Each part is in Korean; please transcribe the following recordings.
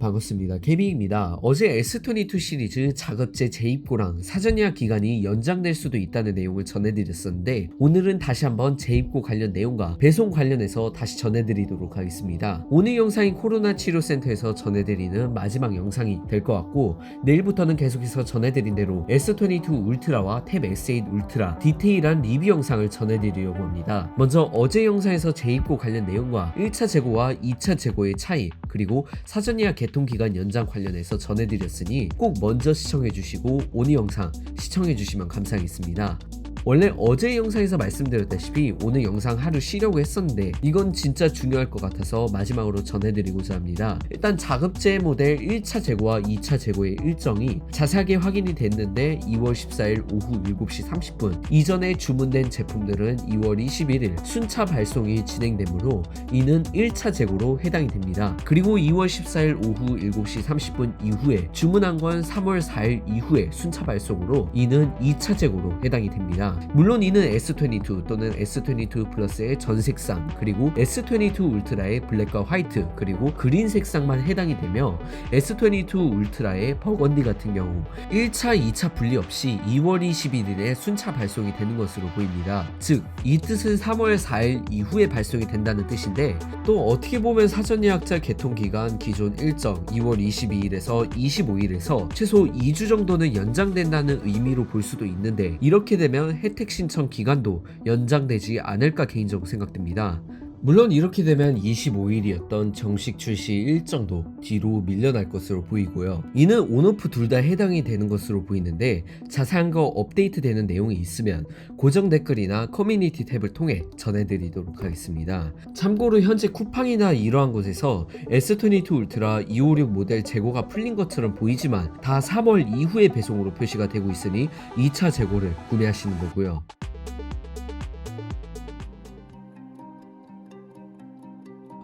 반갑습니다. 케빈입니다. 어제 S22 시리즈 작업제 재입고랑 사전 예약 기간이 연장될 수도 있다는 내용을 전해드렸었는데 오늘은 다시 한번 재입고 관련 내용과 배송 관련해서 다시 전해드리도록 하겠습니다. 오늘 영상이 코로나 치료센터에서 전해드리는 마지막 영상이 될 것 같고 내일부터는 계속해서 전해드린 대로 S22 울트라와 탭 S8 울트라 디테일한 리뷰 영상을 전해드리려고 합니다. 먼저 어제 영상에서 재입고 관련 내용과 1차 재고와 2차 재고의 차이 그리고 사전 예약 개통 기간 연장 관련해서 전해드렸으니 꼭 먼저 시청해주시고 오늘 영상 시청해주시면 감사하겠습니다. 원래 어제 영상에서 말씀드렸다시피 오늘 영상 하루 쉬려고 했었는데 이건 진짜 중요할 것 같아서 마지막으로 전해드리고자 합니다. 일단 자급제 모델 1차 재고와 2차 재고의 일정이 자세하게 확인이 됐는데 2월 14일 오후 7시 30분 이전에 주문된 제품들은 2월 21일 순차 발송이 진행되므로 이는 1차 재고로 해당이 됩니다. 그리고 2월 14일 오후 7시 30분 이후에 주문한 건 3월 4일 이후에 순차 발송으로 이는 2차 재고로 해당이 됩니다. 물론 이는 S22 또는 S22 플러스의 전 색상 그리고 S22 울트라의 블랙과 화이트 그리고 그린 색상만 해당이 되며 S22 울트라의 버건디 같은 경우 1차, 2차 분리 없이 2월 21일에 순차 발송이 되는 것으로 보입니다. 즉, 이 뜻은 3월 4일 이후에 발송이 된다는 뜻인데 또 어떻게 보면 사전 예약자 개통 기간 기존 일정 2월 22일에서 25일에서 최소 2주 정도는 연장된다는 의미로 볼 수도 있는데 이렇게 되면 혜택 신청 기간도 연장되지 않을까 개인적으로 생각됩니다. 물론 이렇게 되면 25일이었던 정식 출시 일정도 뒤로 밀려날 것으로 보이고요. 이는 온오프 둘 다 해당이 되는 것으로 보이는데 자세한 거 업데이트 되는 내용이 있으면 고정 댓글이나 커뮤니티 탭을 통해 전해드리도록 하겠습니다. 참고로 현재 쿠팡이나 이러한 곳에서 S22 울트라 256 모델 재고가 풀린 것처럼 보이지만 다 3월 이후에 배송으로 표시가 되고 있으니 2차 재고를 구매하시는 거고요.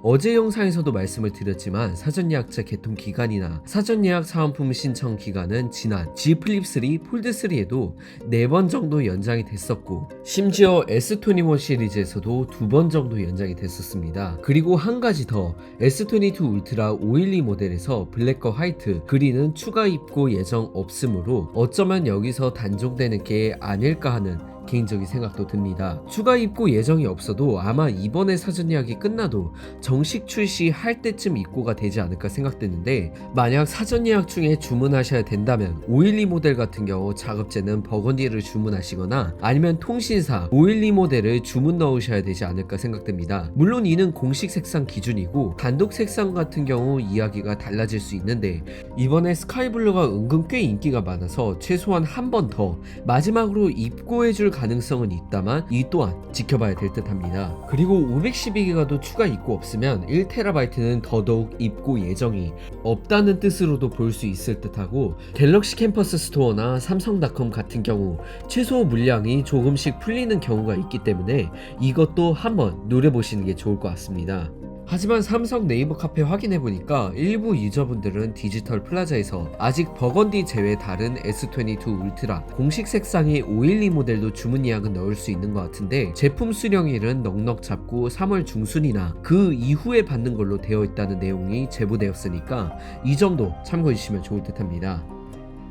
어제 영상에서도 말씀을 드렸지만 사전 예약자 개통 기간이나 사전 예약 사은품 신청 기간은 지난 G 플립 3 폴드 3에도 4번 정도 연장이 됐었고 심지어 S21 시리즈에서도 2번 정도 연장이 됐었습니다. 그리고 한 가지 더 S22 울트라 512 모델에서 블랙과 화이트 그린은 추가 입고 예정 없으므로 어쩌면 여기서 단종되는 게 아닐까 하는 개인적인 생각도 듭니다. 추가 입고 예정이 없어도 아마 이번에 사전 예약이 끝나도 정식 출시할 때쯤 입고가 되지 않을까 생각되는데 만약 사전 예약 중에 주문하셔야 된다면 512 모델 같은 경우 작업제는 버건디를 주문하시거나 아니면 통신사 512 모델을 주문 넣으셔야 되지 않을까 생각됩니다. 물론 이는 공식 색상 기준이고 단독 색상 같은 경우 이야기가 달라질 수 있는데 이번에 스카이블루가 은근 꽤 인기가 많아서 최소한 한 번 더 마지막으로 입고해줄 가능성은 있다만 이 또한 지켜봐야 될 듯합니다. 그리고 512기가도 추가 입고 없으면 1TB는 더더욱 입고 예정이 없다는 뜻으로도 볼 수 있을 듯하고 갤럭시 캠퍼스 스토어나 삼성닷컴 같은 경우 최소 물량이 조금씩 풀리는 경우가 있기 때문에 이것도 한번 노려보시는 게 좋을 것 같습니다. 하지만 삼성 네이버 카페 확인해보니까 일부 유저분들은 디지털 플라자에서 아직 버건디 제외 다른 S22 울트라 공식 색상의 512 모델도 주문 예약은 넣을 수 있는 것 같은데 제품 수령일은 넉넉 잡고 3월 중순이나 그 이후에 받는 걸로 되어 있다는 내용이 제보되었으니까 이 정도 참고해주시면 좋을 듯 합니다.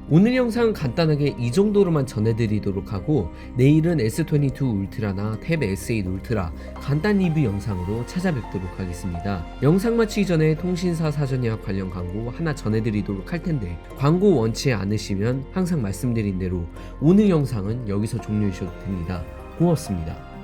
오늘 영상은 간단하게 이 정도로만 전해드리도록 하고 내일은 S22 울트라나 탭 S8 울트라 간단 리뷰 영상으로 찾아뵙도록 하겠습니다. 영상 마치기 전에 통신사 사전 예약 관련 광고 하나 전해드리도록 할 텐데 광고 원치 않으시면 항상 말씀드린 대로 오늘 영상은 여기서 종료해 주셔도 됩니다. 고맙습니다.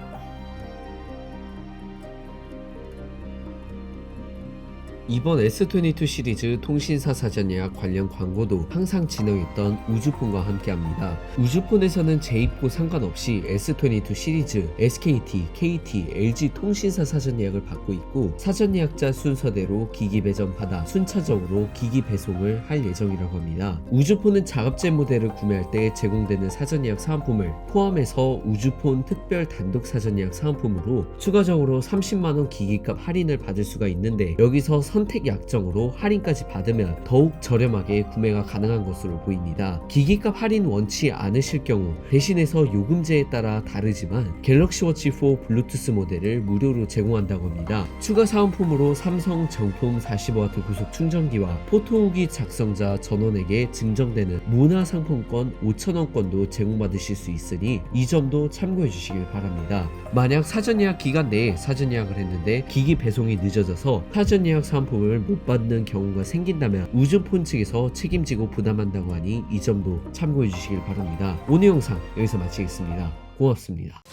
이번 S22 시리즈 통신사 사전 예약 관련 광고도 항상 진행했던 우주폰과 함께합니다. 우주폰에서는 재입고 상관없이 S22 시리즈, SKT, KT, LG 통신사 사전 예약을 받고 있고 사전 예약자 순서대로 기기 배정 받아 순차적으로 기기 배송을 할 예정이라고 합니다. 우주폰은 작업제 모델을 구매할 때 제공되는 사전 예약 사은품을 포함해서 우주폰 특별 단독 사전 예약 사은품으로 추가적으로 30만원 기기값 할인을 받을 수가 있는데 여기서 선 선택 약정으로 할인까지 받으면 더욱 저렴하게 구매가 가능한 것으로 보입니다. 기기값 할인 원치 않으실 경우 대신해서 요금제에 따라 다르지만 갤럭시 워치 4 블루투스 모델을 무료로 제공한다고 합니다. 추가 사은품으로 삼성 정품 45W 구속 충전기와 포토 후기 작성자 전원에게 증정되는 문화 상품권 5,000원권도 제공받으실 수 있으니 이 점도 참고해 주시길 바랍니다. 만약 사전 예약 기간 내에 사전 예약을 했는데 기기 배송이 늦어져서 사전 예약 사은품 을 못 받는 경우가 생긴다면 우주폰 측에서 책임지고 부담한다고 하니 이 점도 참고해 주시길 바랍니다. 오늘 영상 여기서 마치겠습니다. 고맙습니다.